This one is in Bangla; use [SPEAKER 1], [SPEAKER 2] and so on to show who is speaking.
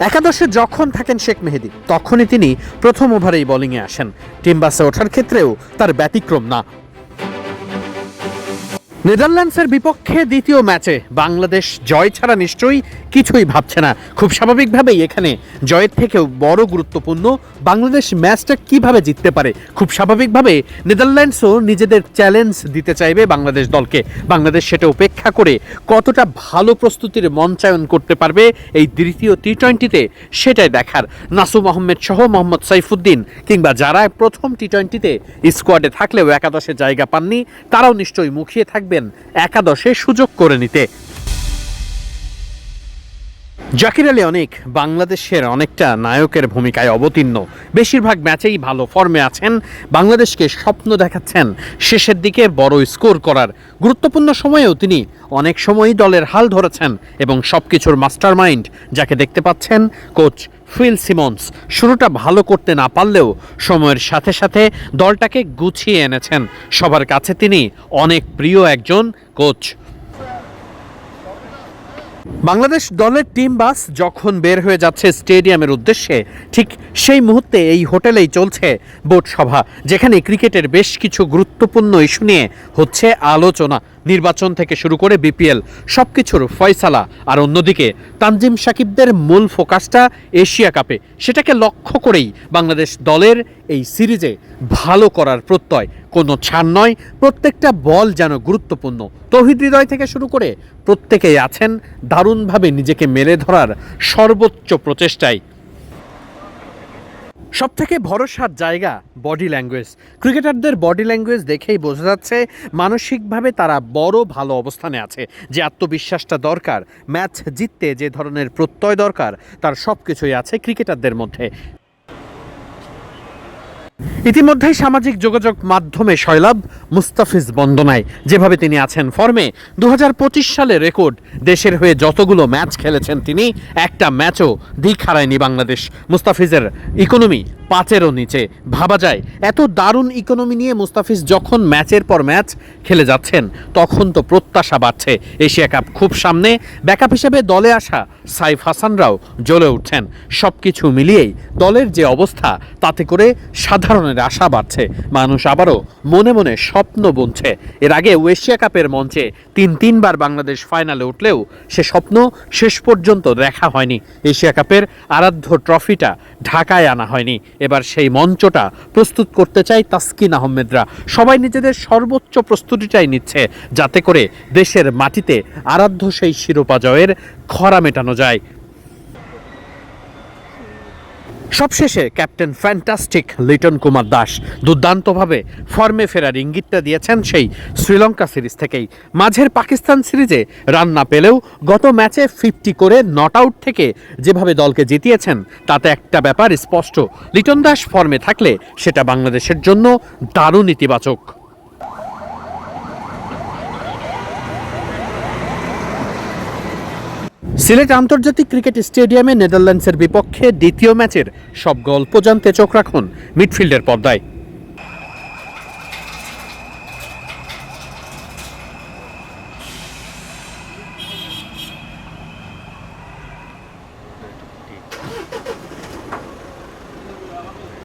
[SPEAKER 1] একাদশে যখন থাকেন শেখ মেহেদি, তখনই তিনি প্রথম ওভারেই বোলিংয়ে আসেন। টিম বাসে ওঠার ক্ষেত্রেও তার ব্যতিক্রম না। নেদারল্যান্ডসের বিপক্ষে দ্বিতীয় ম্যাচে বাংলাদেশ জয় ছাড়া নিশ্চয়ই কিছুই ভাবছে না। খুব স্বাভাবিকভাবেই এখানে জয়ের থেকেও বড় গুরুত্বপূর্ণ বাংলাদেশ ম্যাচটা কীভাবে জিততে পারে। খুব স্বাভাবিকভাবে নেদারল্যান্ডসও নিজেদের চ্যালেঞ্জ দিতে চাইবে বাংলাদেশ দলকে। বাংলাদেশ সেটা উপেক্ষা করে কতটা ভালো প্রস্তুতির মঞ্চায়ন করতে পারবে এই দ্বিতীয় টি টোয়েন্টিতে সেটাই দেখার। নাসুম আহমেদ সহ মোহাম্মদ সাইফুদ্দিন কিংবা যারা প্রথম টি টোয়েন্টিতে স্কোয়াডে থাকলেও একাদশে জায়গা পাননি, তারাও নিশ্চয়ই মুখিয়ে থাকবেন একাদশে সুযোগ করে নিতে। জাকির আলী অনেক বাংলাদেশের অনেকটা নায়কের ভূমিকায় অবতীর্ণ। বেশিরভাগ ম্যাচেই ভালো ফর্মে আছেন। বাংলাদেশকে স্বপ্ন দেখাচ্ছেন শেষের দিকে বড় স্কোর করার। গুরুত্বপূর্ণ সময়েও তিনি অনেক সময়ই দলের হাল ধরেছেন এবং সবকিছুর মাস্টার মাইন্ড যাকে দেখতে পাচ্ছেন কোচ ফিল সিমন্স। শুরুটা ভালো করতে না পারলেও সময়ের সাথে সাথে দলটাকে গুছিয়ে এনেছেন। সবার কাছে তিনি অনেক প্রিয় একজন কোচ। বাংলাদেশ দলের টিম বাস যখন বের হয়ে যাচ্ছে স্টেডিয়ামের উদ্দেশ্যে, ঠিক সেই মুহূর্তে এই হোটেলেই চলছে বোর্ড সভা, যেখানে ক্রিকেটের বেশ কিছু গুরুত্বপূর্ণ ইস্যু নিয়ে হচ্ছে আলোচনা। নির্বাচন থেকে শুরু করে বিপিএল সব কিছুর ফয়সালা। আর অন্যদিকে তানজিম সাকিবদের মূল ফোকাসটা এশিয়া কাপে। সেটাকে লক্ষ্য করেই বাংলাদেশ দলের এই সিরিজে ভালো করার প্রত্যয়। কোনো ছাড় নয়, প্রত্যেকটা বল যেন গুরুত্বপূর্ণ। তহিদ হৃদয় থেকে শুরু করে প্রত্যেকেই আছেন দারুণভাবে নিজেকে মেলে ধরার সর্বোচ্চ প্রচেষ্টায়। সব থেকে ভরসার জায়গা বডি ল্যাঙ্গুয়েজ। ক্রিকেটারদের বডি ল্যাঙ্গুয়েজ দেখেই বোঝা যাচ্ছে মানসিকভাবে তারা বড় ভালো অবস্থানে আছে। যে আত্মবিশ্বাসটা দরকার, ম্যাচ জিততে যে ধরনের প্রত্যয় দরকার, তার সব কিছুই আছে ক্রিকেটারদের মধ্যে। ইতিমধ্যেই সামাজিক যোগাযোগ মাধ্যমে শৈলাভ মুস্তাফিজ বন্দনায়। যেভাবে তিনি আছেন ফর্মে দু সালে রেকর্ড, দেশের হয়ে যতগুলো ম্যাচ খেলেছেন তিনি, একটা ম্যাচও দিক হারায়নি বাংলাদেশ। মুস্তাফিজের ইকোনমি পাঁচেরও নিচে। ভাবা যায়, এত দারুণ ইকোনমি নিয়ে মুস্তাফিজ যখন ম্যাচের পর ম্যাচ খেলে যাচ্ছেন, তখন তো প্রত্যাশা বাড়ছে। এশিয়া কাপ খুব সামনে, ব্যাকআপ হিসেবে দলে আসা সাইফ হাসানরাও জ্বলে উঠছেন। সব কিছু মিলিয়েই দলের যে অবস্থা, তাতে করে সাধারণের আশা বাড়ছে। মানুষ আবারও মনে মনে স্বপ্ন বুনছে। এর আগে এশিয়া কাপের মঞ্চে তিন তিনবার বাংলাদেশ ফাইনালে উঠলেও সে স্বপ্ন শেষ পর্যন্ত দেখা হয়নি। এশিয়া কাপের আরাধ্য ট্রফিটা ঢাকায় আনা হয়নি। এবার সেই মঞ্চটা প্রস্তুত করতে চাই তাসকিন আহমেদরা। সবাই নিজেদের সর্বোচ্চ প্রস্তুতিটাই নিচ্ছে, যাতে করে দেশের মাটিতে আরাধ্য সেই শিরোপা জয়ের খরা মেটানো যায়। সবশেষে ক্যাপ্টেন ফ্যান্টাস্টিক লিটন কুমার দাস দুর্দান্তভাবে ফর্মে ফেরার ইঙ্গিতটা দিয়েছেন সেই শ্রীলঙ্কা সিরিজ থেকেই। মাঝের পাকিস্তান সিরিজে রান না পেলেও গত ম্যাচে ফিফটি করে নট আউট থেকে যেভাবে দলকে জিতিয়েছেন, তাতে একটা ব্যাপার স্পষ্ট। লিটন দাস ফর্মে থাকলে সেটা বাংলাদেশের জন্য দারুণ ইতিবাচক। সিলেট আন্তর্জাতিক ক্রিকেট স্টেডিয়ামে নেদারল্যান্ডসের বিপক্ষে দ্বিতীয় ম্যাচের সব গল্প জানতে চোখ রাখুন মিডফিল্ডের পর্দায়।